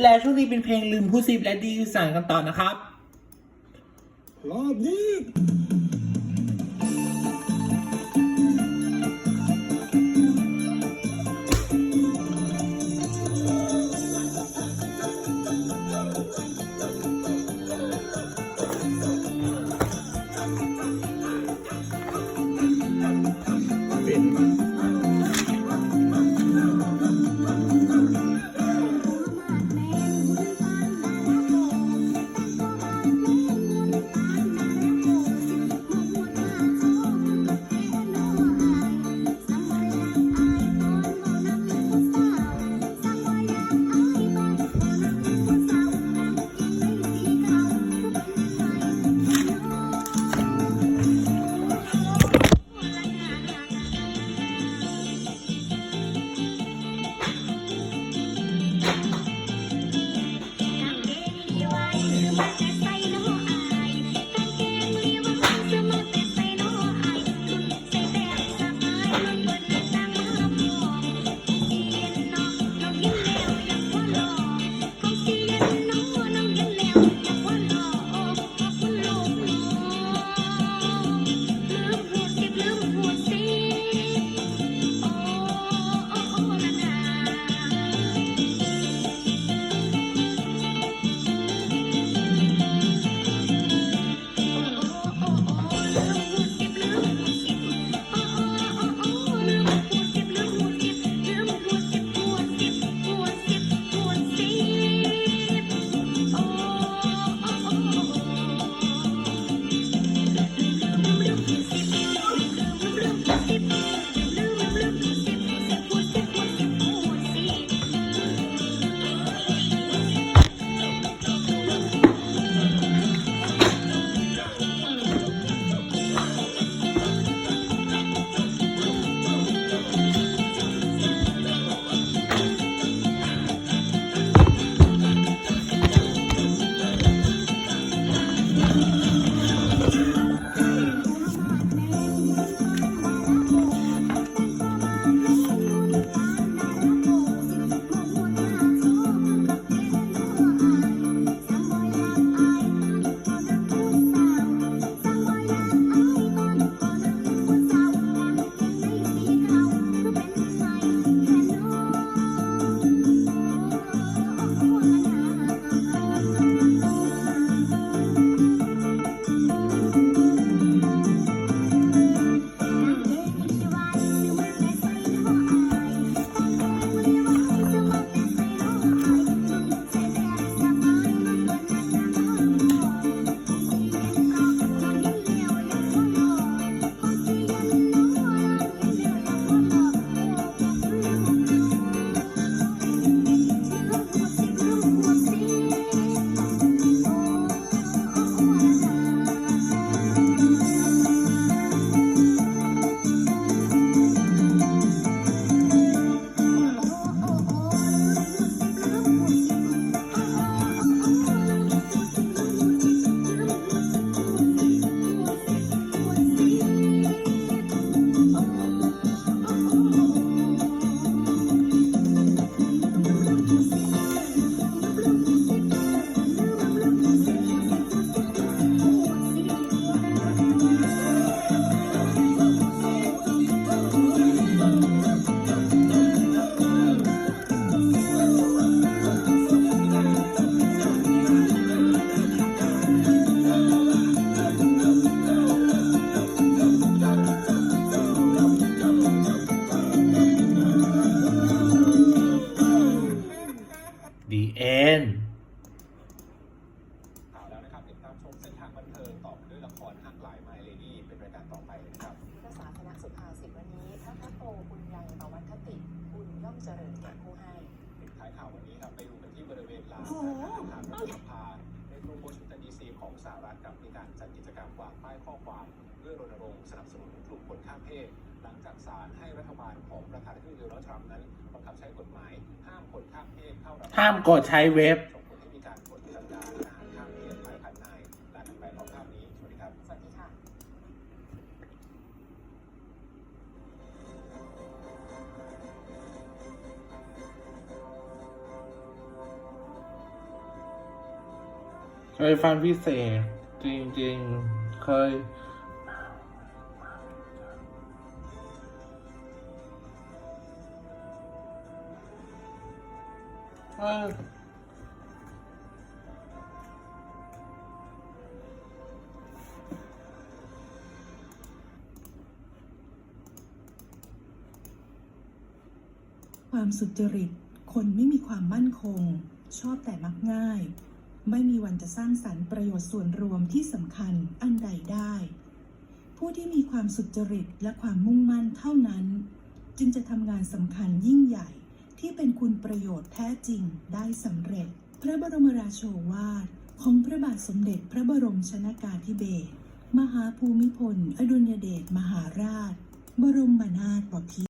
และช่วงนี้เป็นเพลงลืมผู้ซิบและดีสานกันต่อนะครับ รอบนี้ The End ข่าวแล้วนะครับติดตามชมเส้นทางบันเทิงต่อด้วยละครหักหลายไมเลดี้เป็นรายการต่อไปเลยนะครับภาษาคณะสุภาษิตวันนี้พระพุทโธบุญยังปวัตติบุญย่อมเจริญแก่ผู้ให้ปิดท้ายข่าววันนี้ครับไปดูกันที่บริเวณลานโอ้โหทางรัฐสภา ของสหรัฐกับมีการจัดกิจกรรมวางป้ายข้อความเพื่อรณรงค์สนับสนุนกลุ่มคนข้ามเพศ หลังจากศาลให้รัฐบาลของประธานาธิบดีโดนัลด์ทรัมป์นั้นบังคับใช้กฎหมายห้ามคนข้ามเพศเข้ารับห้ามกดใช้เว็บ เคยฟังพิเศษ จริงๆ เคย เออความสุจริต คนไม่มีความมั่นคง ชอบแต่มักง่าย ไม่มีวันจะสร้างสรรค์ประโยชน์ส่วนรวมที่สำคัญอันใดได้ ผู้ที่มีความสุจริตและความมุ่งมั่นเท่านั้น จึงจะทำงานสำคัญยิ่งใหญ่ที่เป็นคุณประโยชน์แท้จริงได้สำเร็จ พระบรมราโชวาทของพระบาทสมเด็จพระบรมชนากาธิเบศรมหาภูมิพล อดุลยเดชมหาราช บรมนาถบพิตร